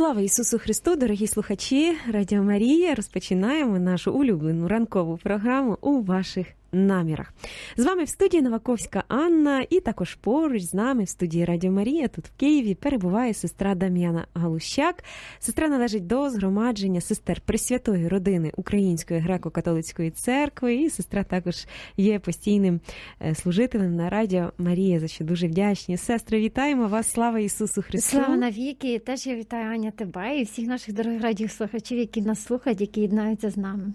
Слава Ісусу Христу, дорогі слухачі Радіо Марія. Розпочинаємо нашу улюблену ранкову програму у ваших намірах. З вами в студії Новаковська Анна, і також поруч з нами в студії Радіо Марія тут в Києві перебуває сестра Дам'яна Галущак. Сестра належить до згромадження сестер Пресвятої родини Української греко-католицької церкви. І сестра також є постійним е, служителем на Радіо Марія, за що дуже вдячні. Сестри, вітаємо вас! Слава Ісусу Христу! Слава навіки! Теж я вітаю Аня тебе і всіх наших дорогих радіослухачів, які нас слухають, які єднаються з нами.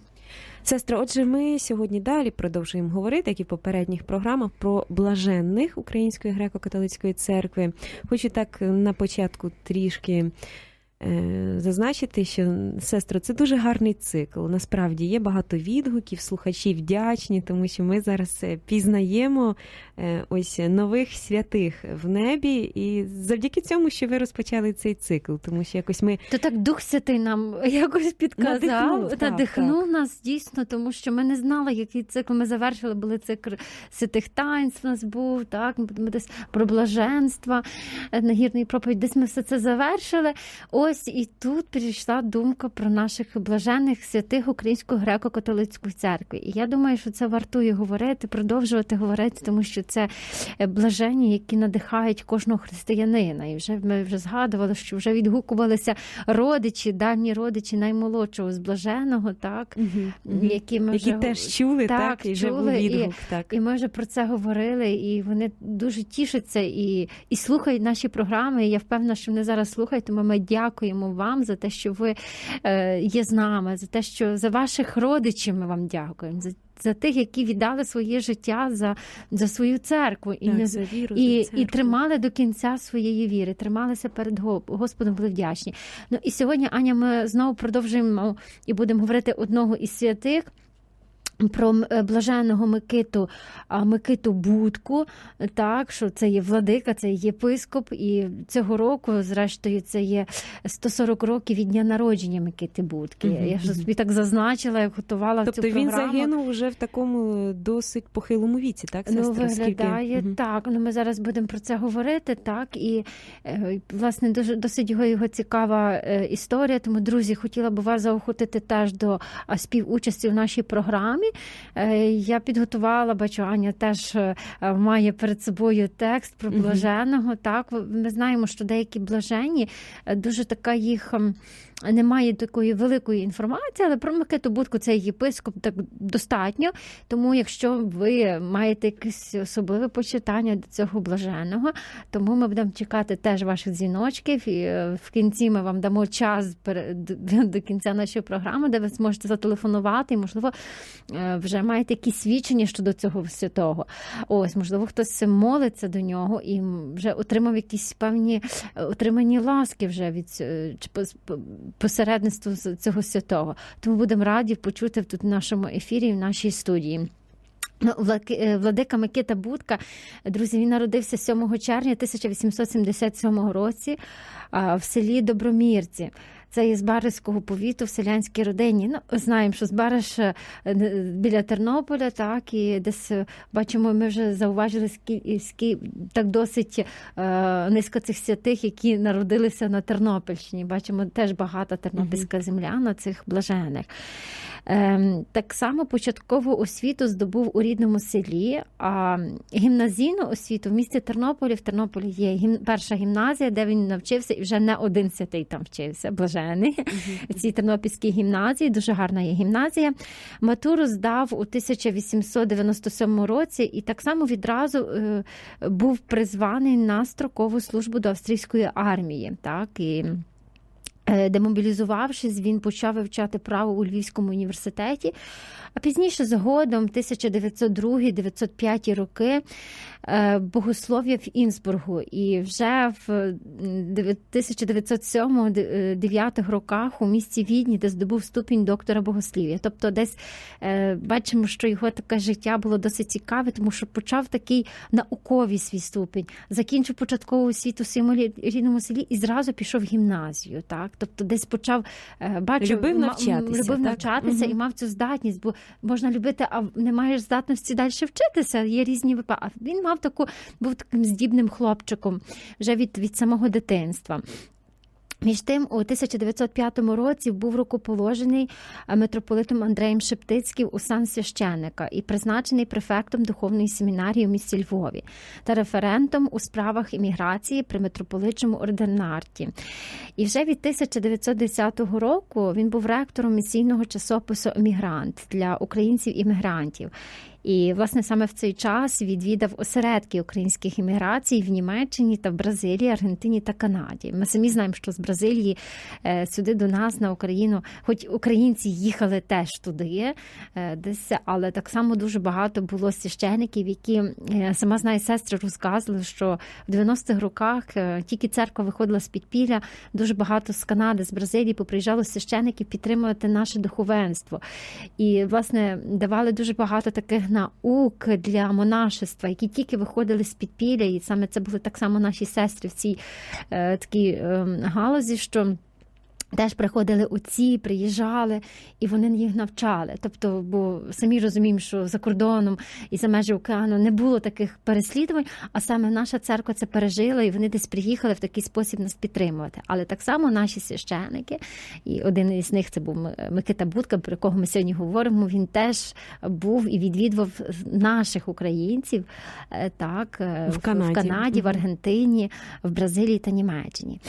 Сестра, отже, ми сьогодні далі продовжуємо говорити, як і в попередніх програмах, про блаженних Української греко-католицької церкви. Хочу так на початку трішки зазначити, що сестро, це дуже гарний цикл. Насправді є багато відгуків, слухачі вдячні, тому що ми зараз е, пізнаємо е, ось нових святих в небі, і завдяки цьому, що ви розпочали цей цикл, тому що якось ми То так Дух Святий нам якось підказав, Надихнув, так, надихнув так. нас дійсно, тому що ми не знали, який цикл ми завершили. Були цикл святих таїнств у нас був, так ми десь про блаженства, е, нагірний проповідь, десь ми все це завершили. Ось і тут прийшла думка про наших блажених святих Української греко-католицької церкви. І я думаю, що це вартує говорити, продовжувати говорити, тому що це е, блажені, які надихають кожного християнина. І вже ми вже згадували, що вже відгукувалися родичі, давні родичі наймолодшого з блаженого, так які ми які вже теж чули, так, так, і вже був чули, і- Так. і ми вже про це говорили, і вони дуже тішаться і, і слухають наші програми. І я впевнена, що вони зараз слухають. Тому ми дякуємо вам за те, що ви е, є з нами, за те, що за ваших родичів ми вам дякуємо. За, за тих, які віддали своє життя за, за свою церкву і Так, не за віру, і, за церкву. і тримали до кінця своєї віри, трималися перед Го- Господом, були вдячні. Ну і сьогодні, Аня, ми знову продовжуємо і будемо говорити одного із святих. Про е, Микиту, а, Микиту Будку, так що це є владика, це є єпископ, і цього року, зрештою, це є 140 років від дня народження Микити Будки. Мгм, Я ж собі так зазначила, як готувала Тобто цю він загинув вже в такому досить похилому віці, так? Ну, сестра? Скільки? виглядає Мгм. так. Ну, ми зараз будемо про це говорити, так. І е, власне дуже досить його, його цікава е, історія. Тому, друзі, хотіла б вас заохотити теж до співучасті в нашій програмі. Е, Я підготувала, бачу, Аня теж е, має перед собою текст про блаженого. Так, ми знаємо, що деякі блажені е, дуже така їх. Ем, Немає такої великої інформації, але про Микиту Будку це єпископ так достатньо. Тому, якщо ви маєте якесь особливе почитання до цього блаженого, тому ми будемо чекати теж ваших дзвіночків. І е, в кінці ми вам дамо час до- до кінця нашої програми, де ви зможете зателефонувати, і, можливо, е, вже маєте якісь свідчення щодо цього святого. Ось, можливо, хтось молиться до нього і вже отримав якісь певні е, отримані ласки вже від ц- чи пос- по- посередництва з цього святого. Тому будемо раді почути тут в нашому ефірі, в нашій студії. Ну, е, Владика Микита Будка, друзі, він народився 7 червня 1877 році в селі Добромірці. Це із Бариського повіту в селянській родині. Ну, знаємо, що з Бариш е, біля Тернополя, так, і десь е, бачимо, ми вже зауважили скі, скі, так досить е, низько цих святих, які народилися на Тернопільщині. Бачимо теж багата тернопільська земля на цих блажених. Ем, Так само початкову освіту здобув у рідному селі, а гімназійну освіту в місті Тернополі. В Тернополі є перша гімназія, де він навчився, і вже не один святий там вчився, блажений. В цій тернопільській гімназії, дуже гарна є гімназія. Матуру здав у 1897 році і так само відразу е, був призваний на строкову службу до австрійської армії. Так, і Демобілізувавшись, він почав вивчати право у Львівському університеті. А пізніше, згодом, 1902-1905 роки, е, богослов'я в Інсбургу. І вже в 1907-9 роках у місті Відні, де здобув ступінь доктора богослів'я. Тобто, десь е, бачимо, що його таке життя було досить цікаве, тому що почав такий науковий свій ступінь, закінчив початкову освіту в своєму рідному селі і зразу пішов в гімназію. Так? Тобто, десь почав е, бачив, Любив навчатися, любив навчатися і мав цю здатність, бо можна любити, а не маєш здатності далі вчитися. Є різні випадки. Він мав таку, був таким здібним хлопчиком вже від, від самого дитинства. Між тим, у 1905 році був рукоположений е, митрополитом Андреєм Шептицьким у сан священника і призначений префектом духовної семінарії у місті Львові та референтом у справах імміграції при митрополитчому ординарті. І вже від 1910 року він був ректором місійного часопису Емігрант для українців-іммігрантів. І, власне, саме в цей час відвідав осередки українських імміграцій в Німеччині та в Бразилії, Аргентині та Канаді. Ми самі знаємо, що з Бразилії е, сюди до нас на Україну, хоч українці їхали теж туди, е, десь, але так само дуже багато було священиків, які е, сама знає сестри розказували, що в 90-х роках тільки церква виходила з підпілля, дуже багато з Канади, з Бразилії поприїжджало священиків підтримувати наше духовенство. І, власне, давали дуже багато таких наук для монашества, які тільки виходили з підпілля, і саме це були так само наші сестри в цій е, такій е, галузі, що. Теж приходили отці, приїжджали, і вони їх навчали. Тобто, бо самі розуміємо, що за кордоном і за межі океану не було таких переслідувань, а саме наша церква це пережила, і вони десь приїхали в такий спосіб нас підтримувати. Але так само наші священики, і один із них це був Микита Будка, про кого ми сьогодні говоримо. Він теж був і відвідував наших українців е, так е, В Канаді. в, Канаді, в Аргентині, в Бразилії та Німеччині.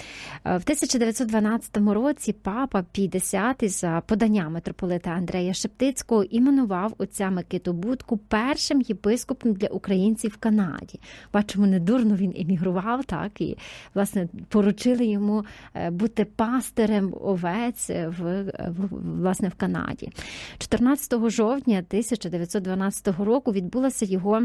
Е, В 1912 році папа Пій X за поданням митрополита Андрея Шептицького іменував отця Микиту Будку першим єпископом для українців в Канаді. Бачимо, недурно він емігрував, так і власне поручили йому е, бути пастирем овець в власне в Канаді. 14 жовтня 1912 року відбулася його.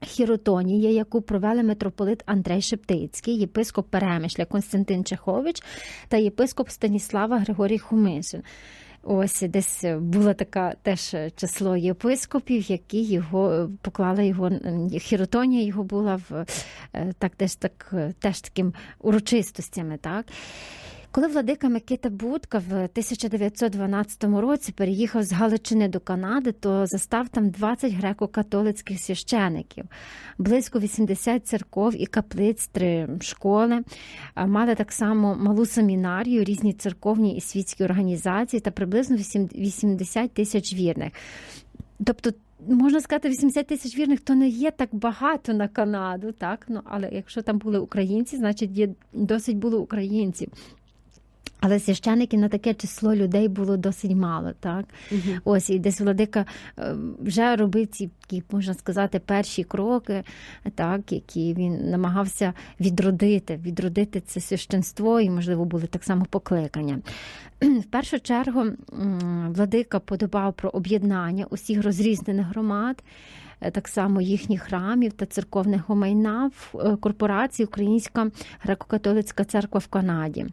Хіротонія, яку провели митрополит Андрей Шептицький, єпископ Перемишля Константин Чехович та єпископ Станіслава Григорій Хумишин. Ось десь було таке теж число єпископів, які його поклали його хіротонія його була в е, так, десь так теж таким урочистостями. Так. Коли владика Микита Будка в 1912 році переїхав з Галичини до Канади, то застав там 20 греко-католицьких священиків, близько 80 церков і каплиць, три школи. Мали так само малу семінарію, різні церковні і світські організації та приблизно 80 тисяч вірних. Тобто Можна сказати, 80 тисяч вірних то не є так багато на Канаду, так? Ну, але якщо там були українці, значить є досить було українців. Але священики на таке число людей було досить мало, так? Мгм. Ось і десь владика е, вже робив ці такі, можна сказати, перші кроки, так, які він намагався відродити, відродити це священство, і, можливо, були так само покликання. В першу чергу владика подобав про об'єднання усіх розрізнених громад. е, Так само їхніх храмів та церковного майна в е, корпорації Українська греко-католицька церква в Канаді.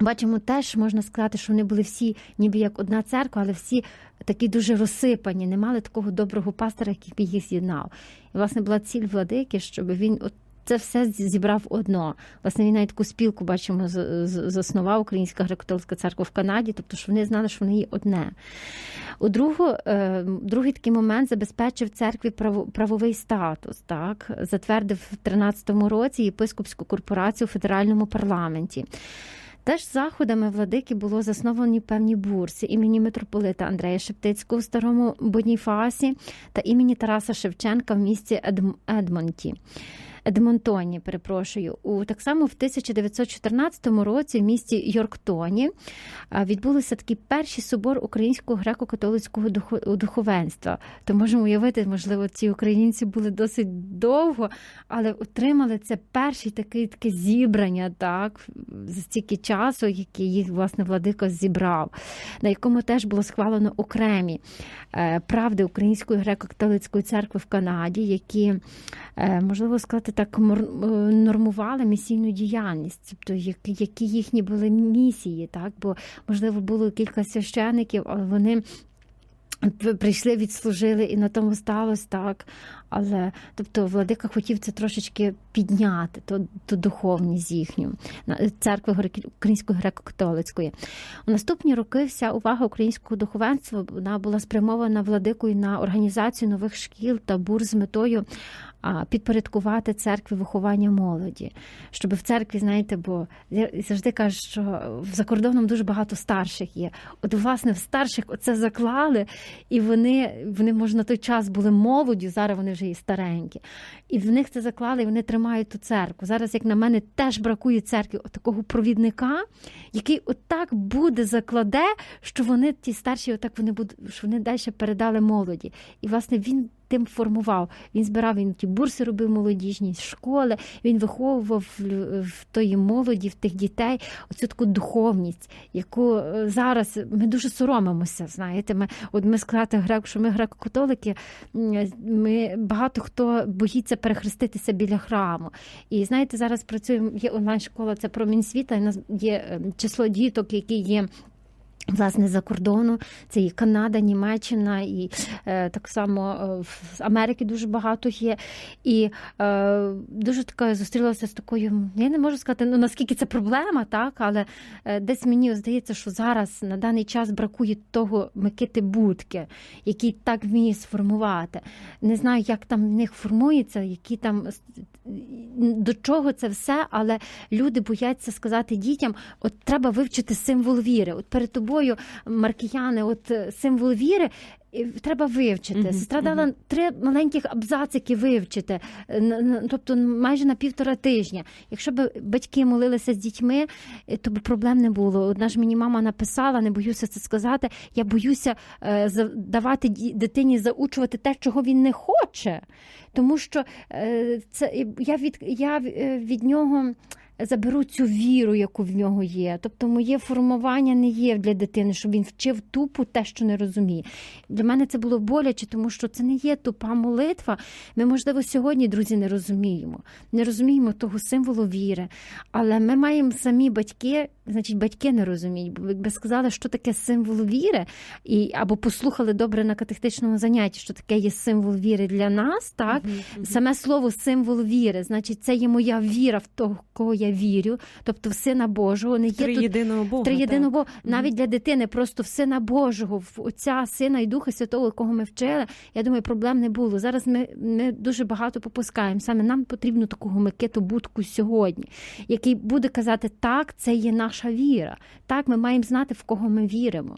Бачимо, теж можна сказати, що вони були всі ніби як одна церква, але всі такі дуже розсипані, не мали такого доброго пастора, який би їх з'єднав. І, власне, була ціль владики, щоб він от це все зібрав одно. Власне, він навіть таку спілку бачимо, заснував Українська греко-католицька церква в Канаді, тобто, що вони знали, що вони є одне. У другу, е, другий такий момент забезпечив церкві право- правовий статус, так, затвердив в 13-му році єпископську корпорацію у федеральному парламенті. Теж заходами владики було засновані певні бурси імені митрополита Андрея Шептицького в старому Боніфасі та імені Тараса Шевченка в місті Едм- Едмонті. Едмонтоні, перепрошую, у так само в 1914 році в місті Йорктоні відбулися такі перші собор українського греко-католицького духовенства. То можемо уявити, можливо, ці українці були досить довго, але отримали це перший такий таке зібрання, так за стільки часу, який їх власне владика зібрав, на якому теж було схвалено окремі е, правди Української греко-католицької церкви в Канаді, які е, можливо сказати так, е, нормували місійну діяльність, тобто які, їхні були місії, так бо можливо було кілька священиків, але вони. Прийшли, відслужили, і на тому сталося так. Але тобто владика хотів це трошечки підняти, то, то духовність їхню церкви Української греко-католицької. У наступні роки вся увага українського духовенства вона була спрямована владикою на організацію нових шкіл та бур з метою підпорядкувати церкві виховання молоді, щоб в церкві, знаєте, бо я завжди кажу, що за кордоном дуже багато старших є. От, власне, в старших оце заклали, і вони, вони може, на той час були молоді, зараз вони вже і старенькі. І в них це заклали, і вони тримають ту церкву. Зараз, як на мене, теж бракує церкві от такого провідника, який отак буде закладе, що вони ті старші, отак вони будуть, що вони далі передали молоді. І власне він. Тим формував. Він збирав він ті бурси, робив молодіжні школи. Він виховував в- тої молоді, в тих дітей оцю таку духовність, яку е, зараз ми дуже соромимося. Знаєте, ми от ми сказати грек, що ми греко-католики. Ми багато хто боїться перехреститися біля храму. І знаєте, зараз працюємо. Є онлайн-школа, це промінь світа. І у нас є е, число діток, які є. Власне, за кордону це і Канада, Німеччина, і е, так само е, в Америки дуже багато є. І е, дуже така зустрілася з такою. Я не можу сказати, ну наскільки це проблема, так, але е, десь мені здається, що зараз на даний час бракує того Микити Будки, який так вміє сформувати. Не знаю, як там в них формується, які там до чого це все, але люди бояться сказати дітям: от треба вивчити символ віри. От перед тобою маркіяни, от е, символ віри. Треба вивчити. Мгм, Сестра дала три маленьких абзацики вивчити, е, тобто майже на півтора тижня. Якщо б батьки молилися з дітьми, е, то б проблем не було. Одна ж мені мама написала, не боюся це сказати. Я боюся давати дитині заучувати те, чого він не хоче. Тому що це я від я від нього. Заберу цю віру, яку в нього є. Тобто, моє формування не є для дитини, щоб він вчив тупо те, що не розуміє. Для мене це було боляче, тому що це не є тупа молитва. Ми, можливо, сьогодні, друзі, не розуміємо. Не розуміємо того символу віри. Але ми маємо самі батьки, значить, батьки не розуміють. Бо якби сказали, що таке символ віри, і або послухали добре на катехтичному занятті, що таке є символ віри для нас, так. Саме слово символ віри, значить, це є моя віра в того, кого я вірю, тобто в Сина Божого. Не є Три тут єдиного Бога. три єдиного Бога. Навіть для дитини, просто в Сина Божого, в Отця, Сина і Духа Святого, якого ми вчили. Я думаю, проблем не було. Зараз ми, ми дуже багато попускаємо. Саме нам потрібно такого Микиту Будку сьогодні, який буде казати, так, це є наша віра. Так, ми маємо знати, в кого ми віримо.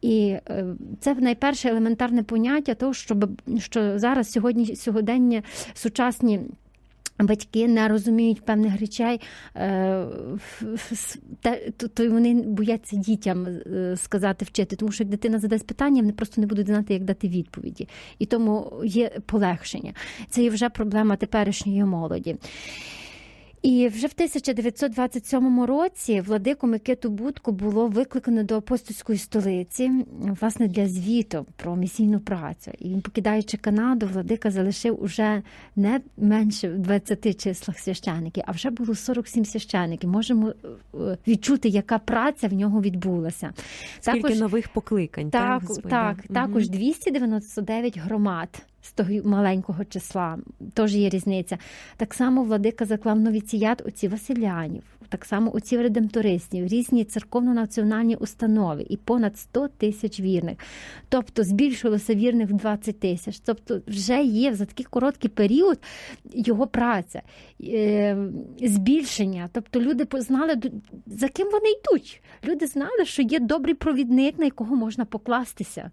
І е, це найперше елементарне поняття того, щоб що зараз сьогодні сьогодення сучасні. Батьки не розуміють певних речей, е, то вони бояться дітям е, сказати вчити, тому що як дитина задасть питання, вони просто не будуть знати, як дати відповіді. І тому є полегшення. Це є вже проблема теперішньої молоді. І вже в 1927 році владику Микиту Будку було викликано до апостольської столиці власне для звіту про місійну працю. І він, покидаючи Канаду, владика залишив уже не менше в 20 числах священиків, а вже було 47 священиків. Можемо е, відчути, яка праця в нього відбулася. Скільки нових покликань. Так, Господи? так, Мгм. також 299 громад з того маленького числа. Теж є різниця. Так само владика заклав новіціят отці Василянів, так само отців редемтористів, різні церковно-національні установи і понад 100 тисяч вірних. Тобто збільшилося вірних в 20 тисяч. Тобто вже є за такий короткий період його праця, е, збільшення. Тобто люди познали, за ким вони йдуть. Люди знали, що є добрий провідник, на якого можна покластися.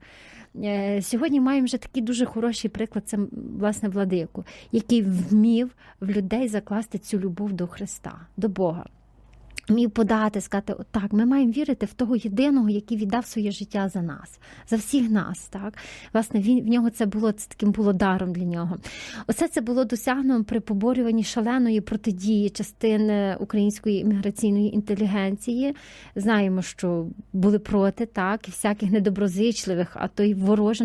Е, Сьогодні маємо вже такий дуже хороший приклад, це власне владику, який вмів в людей закласти цю любов до Христа, до Бога. Вмів подати, сказати, отак, ми маємо вірити в того єдиного, який віддав своє життя за нас, за всіх нас. Так? Власне, він в нього це було це таким було даром для нього. Оце це було досягнено при поборюванні шаленої протидії частини української імміграційної інтелігенції. Знаємо, що були проти так, і всяких недоброзичливих, а то й вороже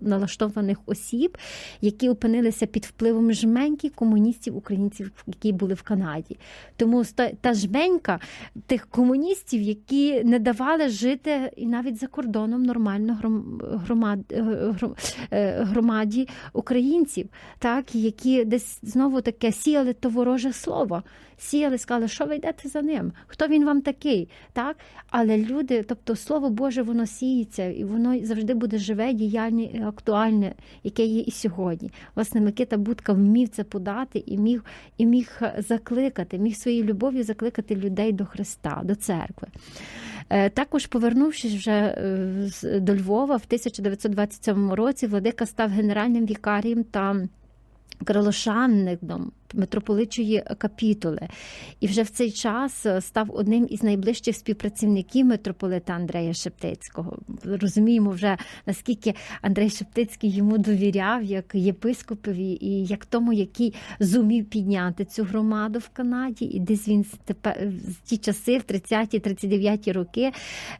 налаштованих осіб, які опинилися під впливом жменьки комуністів, українців, які були в Канаді. Тому та жменька тих комуністів, які не давали жити і навіть за кордоном нормально громад, е, е, громаді українців, так, які десь знову таке сіяли то вороже слово. Сіяли, сказали, що ви йдете за ним? Хто він вам такий? Так? Але люди, тобто слово Боже, воно сіється, і воно завжди буде живе, діяльне і актуальне, яке є і сьогодні. Власне, Микита Будка вмів це подати і міг, і міг закликати, міг своєю любов'ю закликати людей до Христа, до церкви. Е, Також, повернувшись вже е, до Львова в 1927 році, владика став генеральним вікарієм та крилошанником митрополичої капітули. І вже в цей час е, став одним із найближчих співпрацівників митрополита Андрея Шептицького. Розуміємо вже, наскільки Андрей Шептицький йому довіряв як єпископові і як тому, який зумів підняти цю громаду в Канаді. І десь він тепер з ті часи, в 30-39 роки,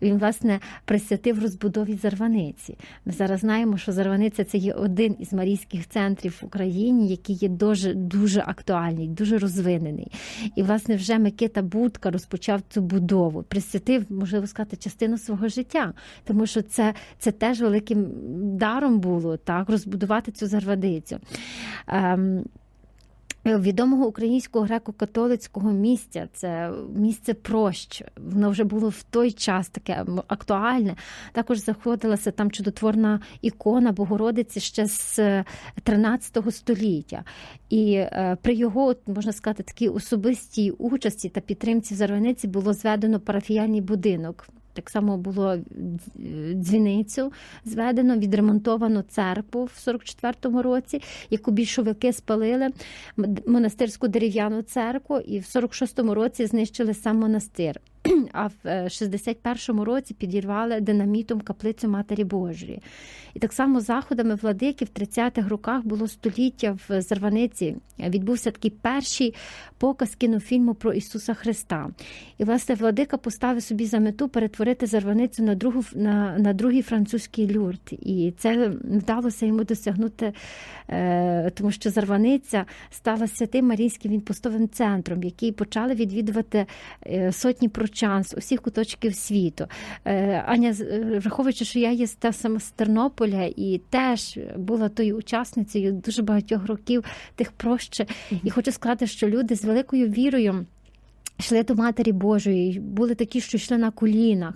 він власне присвятив розбудові Зарваниці. Ми зараз знаємо, що Зарваниця це є один із марійських центрів в Україні, який є дуже дуже актуальний, дуже розвинений. І власне вже Микита Будка розпочав цю будову, присвятив, можливо сказати, частину свого життя, тому що це, це теж великим даром було так розбудувати цю зарвадицю. Ем, Відомого українського греко-католицького місця, це місце прощ. Воно вже було в той час таке актуальне. Також знаходилася там чудотворна ікона Богородиці ще з е, 13 століття. І е, при його, можна сказати, такій особистій участі та підтримці в Зарваниці було зведено парафіяльний будинок. Так само було дзвіницю зведено, відремонтовано церкву в 44-му році, яку більшовики спалили монастирську дерев'яну церкву, і в 46-му році знищили сам монастир. А в е, 61-му році підірвали динамітом каплицю Матері Божої. І так само заходами владики в 30-х роках було століття в Зарваниці. Відбувся такий перший показ кінофільму про Ісуса Христа. І власне владика поставив собі за мету перетворити Зарваницю на другу на, на другий французький люрт. І це вдалося йому досягнути, е, тому що Зарваниця стала святим Марійським відпустовим центром, який почали відвідувати е, сотні з усіх куточків світу. Е, Аня, е, враховуючи, що я є та сама з Тернополя і теж була тою учасницею дуже багатьох років тих прощ. І хочу сказати, що люди з великою вірою. Йшли до Матері Божої, були такі, що йшли на колінах,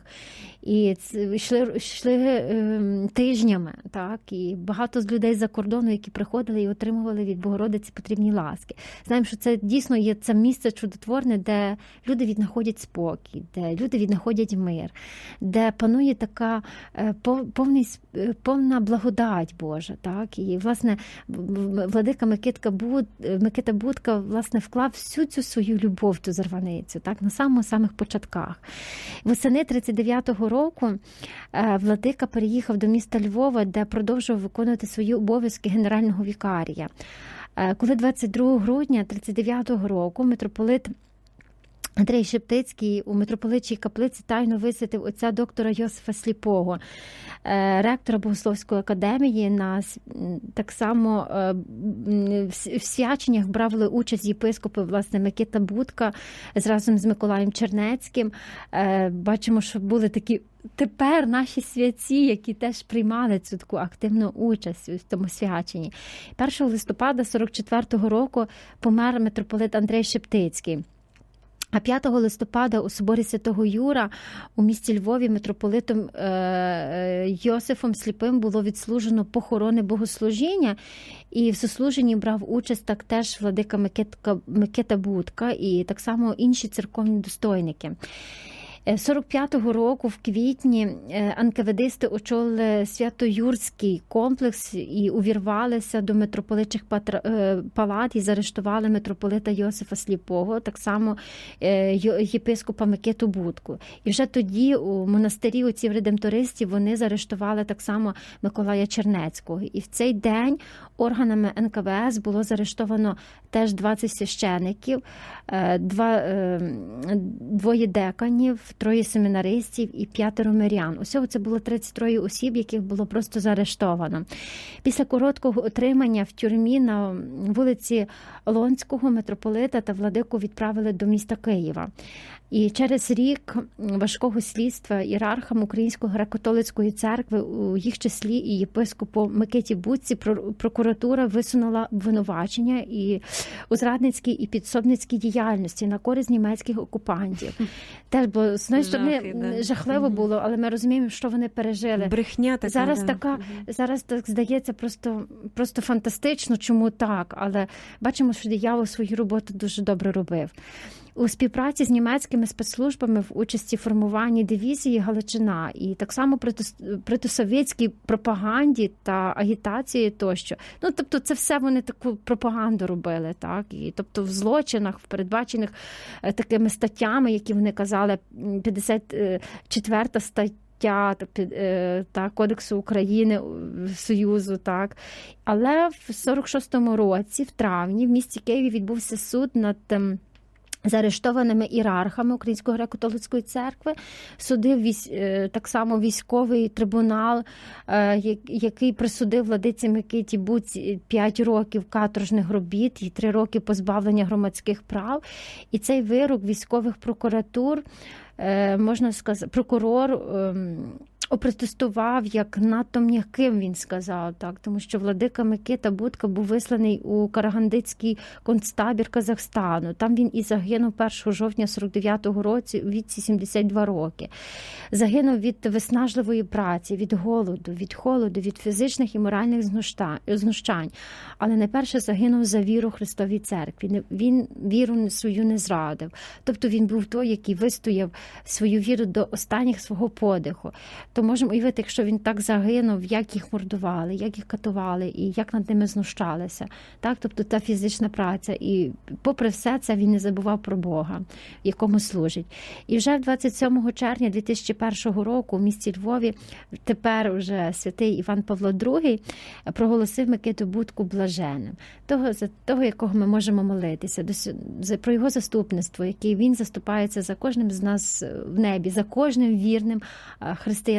і йшли, йшли ем, тижнями, так, і багато з людей за кордону, які приходили і отримували від Богородиці потрібні ласки. Знаємо, що це дійсно є це місце чудотворне, де люди віднаходять спокій, де люди віднаходять мир, де панує така е, повний, е, повна благодать Божа. Так? І, власне, владика Микитка Буд, е, Микита Будка власне, вклав всю цю свою любов ту зарваницю, так? на самих самих початках. Восени 39-го року е, владика переїхав до міста Львова, де продовжував виконувати свої обов'язки генерального вікарія. Е, Коли 22 грудня 39-го року митрополит Андрій Шептицький у митрополичій каплиці тайно висвятив отця доктора Йосифа Сліпого, е, ректора Богословської академії. На так само е, в свяченнях брали участь єпископи власне Микита Будка з разом з Миколаєм Чернецьким. Е, Бачимо, що були такі. Тепер наші святці, які теж приймали цю таку активну участь у тому свяченні. 1 листопада 44-го року помер митрополит Андрей Шептицький. А 5 листопада у соборі Святого Юра у місті Львові митрополитом е, е, Йосифом Сліпим було відслужено похорони богослужіння, і в сослуженні брав участь так теж владика Микитка Микита Будка і так само інші церковні достойники. Е, 45-го року, в квітні, е, анкеведисти очолили Свято-Юрський комплекс і увірвалися до митрополичих патра- е, палат і заарештували митрополита Йосифа Сліпого, так само е, єпископа Микиту Будку. І вже тоді у монастирі у ці редемтористів вони заарештували так само Миколая Чернецького. І в цей день органами НКВС було заарештовано теж 20 священиків, е, два, е, двоє деканів, троє семінаристів і п'ятеро мирян. Усього це було 33 осіб, яких було просто заарештовано. Після короткого отримання в тюрмі на вулиці Лонського митрополита та владику відправили до міста Києва. І через рік важкого слідства ієрархам Української греко-католицької церкви, у їх числі і єпископу Микиті Буцці, про- прокуратура висунула обвинувачення і у зрадницькій і підсобницькій діяльності на користь німецьких окупантів. Теж було з одної сторони да. жахливо було, але ми розуміємо, що вони пережили. Брехня така. Зараз да. така, зараз так здається просто, просто фантастично, чому так. Але бачимо, що диявол свою роботу дуже добре робив. У співпраці з німецькими спецслужбами в участі формуванні дивізії Галичина і так само проти- протисовєтській пропаганді та агітації тощо. Ну тобто, це все вони таку пропаганду робили, так і тобто в злочинах, в передбачених е, такими статтями, які вони казали, м, 54 стаття. Та, е, та Кодексу України е, Союзу, так. Але в 46-му році, в травні, в місті Києві відбувся суд над ем, заарештованими ієрархами Української греко-католицької церкви. Судив е, так само військовий трибунал, е, який присудив владиці Микиті Буці 5 років каторжних робіт і 3 роки позбавлення громадських прав. І цей вирок військових прокуратур, е, можна сказати, прокурор. Опротестував як надто м'яким, він сказав так, тому що владика Микита Будка був висланий у Карагандицький концтабір Казахстану. Там він і загинув 1 жовтня 49-го році у віці 72 роки. Загинув від виснажливої праці, від голоду, від холоду, від фізичних і моральних знущань. Але найперше загинув за віру Христовій церкві. Він віру свою не зрадив. Тобто він був той, який вистояв свою віру до останніх свого подиху. То можемо уявити, якщо він так загинув, як їх мордували, як їх катували і як над ними знущалися. Так, тобто та фізична праця. І попри все це він не забував про Бога, якому служить. І вже 27 червня 2001 року в місті Львові тепер уже святий Іван Павло II проголосив Микиту Будку блаженним, того за того, якого ми можемо молитися, про його заступництво, який він заступається за кожним з нас в небі, за кожним вірним а,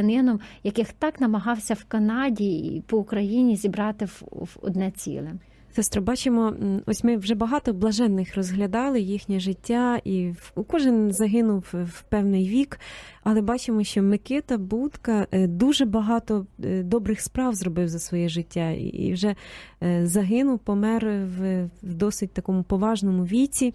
християнином, яких так намагався в Канаді і по Україні зібрати в, в одне ціле. Сестро, бачимо, ось ми вже багато блаженних розглядали їхнє життя, і кожен загинув в певний вік. Але бачимо, що Микита Будка е, дуже багато е, добрих справ зробив за своє життя і- вже е, загинув, помер в досить такому поважному віці.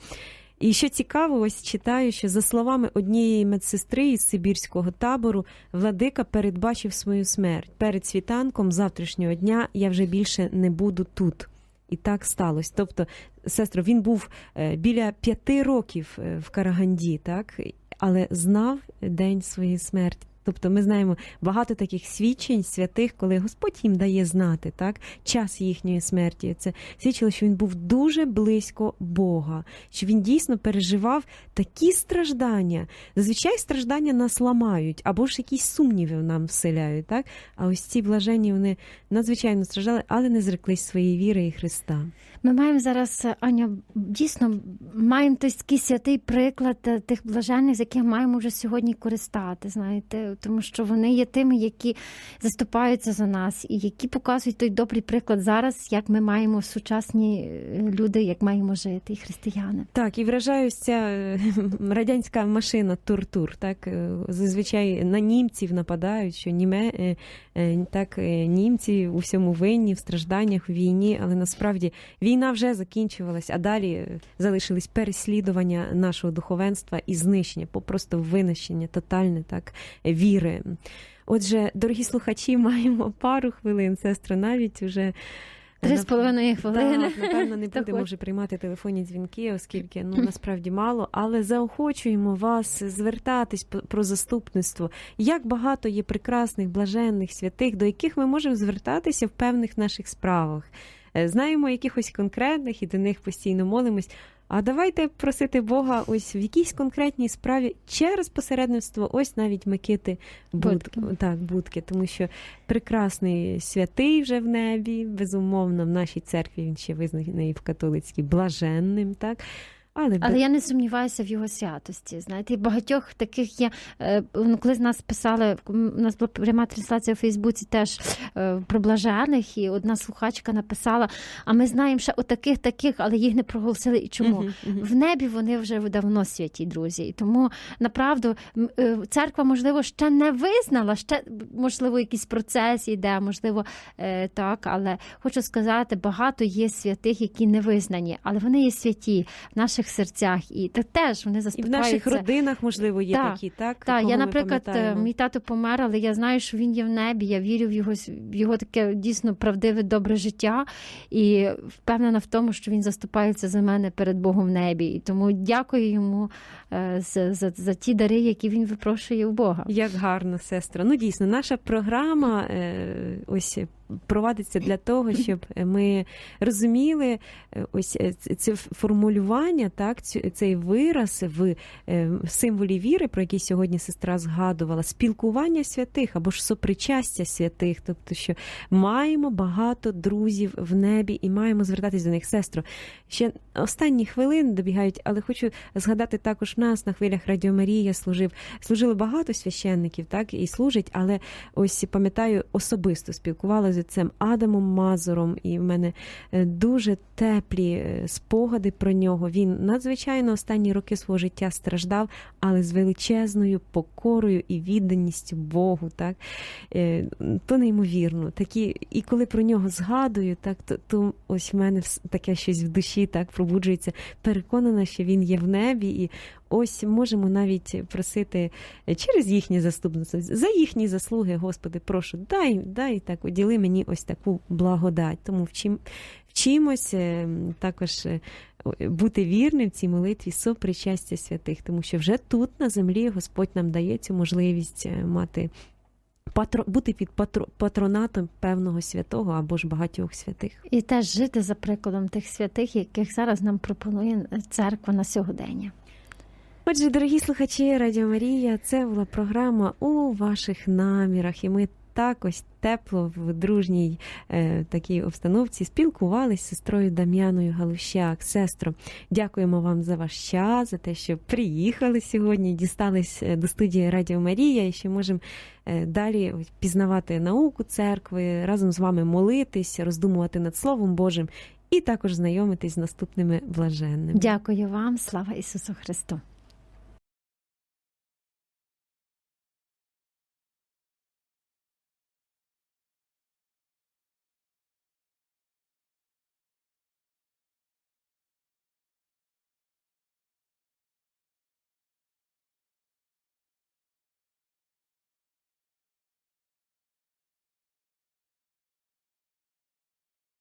І що цікаво, ось читаю, що за словами однієї медсестри із Сибірського табору, владика передбачив свою смерть. Перед світанком завтрашнього дня я вже більше не буду тут. І так сталося. Тобто, сестро, він був е, біля п'яти років е, в Караганді, так? але знав день своєї смерті. Тобто ми знаємо багато таких свідчень святих, коли Господь їм дає знати так, час їхньої смерті. Це свідчило, що він був дуже близько Бога, що він дійсно переживав такі страждання. Зазвичай страждання нас ламають, або ж якісь сумніви нам вселяють. Так? А ось ці блаженні вони надзвичайно страждали, але не зреклись своєї віри і Христа. Ми маємо зараз, Аня, дійсно маємо такий святий приклад е, тих блаженних, з яких маємо вже сьогодні користати, знаєте, тому що вони є тими, які заступаються за нас і які показують той добрий приклад зараз, як ми маємо сучасні е, люди, як маємо жити, і християни. Так, і е, радянська машина Тур-Тур. Так, е, зазвичай на німців нападають, що німе, е, е, так, е, німці у всьому винні, в стражданнях, у війні, але насправді війна вже закінчувалась, а далі залишились переслідування нашого духовенства і знищення, попросту винищення, тотальне так, віри. Отже, дорогі слухачі, маємо пару хвилин, сестра, навіть вже. Три з половиною хвилини. Так, напевно, не будемо вже приймати телефонні дзвінки, оскільки ну насправді мало, але заохочуємо вас звертатись про заступництво. Як багато є прекрасних, блаженних, святих, до яких ми можемо звертатися в певних наших справах. Е, Знаємо якихось конкретних і до них постійно молимось. А давайте просити Бога ось в якійсь конкретній справі через посередництво, ось навіть Микити Будки. Будки. Так, Будки, тому що прекрасний святий вже в небі, безумовно, в нашій церкві він ще визнаний в католицькій блаженним, так? Але, Але я не сумніваюся в його святості. Знаєте, і багатьох таких є. е, ну, Коли з нас писали, у нас була пряма трансляція у Фейсбуці теж е, про блажених, і одна слухачка написала: а ми знаємо ще отаких таких, але їх не проголосили. І чому? Мгм, мгм. В небі вони вже давно святі, друзі. І тому направду е, церква, можливо, ще не визнала, ще можливо, якийсь процес йде, можливо, так. Але хочу сказати, багато є святих, які не визнані, але вони є святі в наших серцях, і так теж вони І в наших родинах, можливо, є Так, такі, так? Так, я, наприклад, е, мій тато помер, але я знаю, що він є в небі. Я вірю в його в його таке дійсно правдиве, добре життя, і впевнена в тому, що він заступається за мене перед Богом в небі. І тому дякую йому е, за, за, за ті дари, які він випрошує у Бога. Як гарно, сестра. Ну дійсно, наша програма е, ось провадиться для того, щоб ми розуміли е, ось е, це формулювання, так, цей вираз в е, символі віри, про який сьогодні сестра згадувала, спілкування святих або ж сопричастя святих, тобто, що маємо багато друзів в небі і маємо звертатись до них. Сестро, ще останні хвилини добігають, але хочу згадати також нас на хвилях Радіо Марія служив. Служили багато священників, так і служить, але ось пам'ятаю, особисто спілкувалася з Адамом Мазуром, і в мене е, дуже теплі е, спогади про нього. Він надзвичайно останні роки свого життя страждав, але з величезною покорою і відданістю Богу. Так Е, то неймовірно. Такі, і коли про нього згадую, так то, то ось в мене таке щось в душі так пробуджується. Переконана, що він є в небі, і ось можемо навіть просити через їхнє заступництво, за їхні заслуги, Господи, прошу, дай, дай так, уділи мені ось таку благодать. Тому вчим, вчимось е, також е, бути вірним в цій молитві сопричастя святих, тому що вже тут на землі Господь нам дає цю можливість е, мати. Патро, бути під патро, патронатом певного святого або ж багатьох святих. І теж жити за прикладом тих святих, яких зараз нам пропонує церква на сьогодення. Отже, дорогі слухачі Радіо Марія, це була програма у ваших намірах, і ми так ось тепло в дружній е, такій обстановці спілкувалися з сестрою Дам'яною Галущак. Сестро, дякуємо вам за ваш час, за те, що приїхали сьогодні, дістались е, до студії Радіо Марія, і що можемо е, далі пізнавати науку церкви, разом з вами молитись, роздумувати над Словом Божим і також знайомитись з наступними блаженними. Дякую вам, слава Ісусу Христу!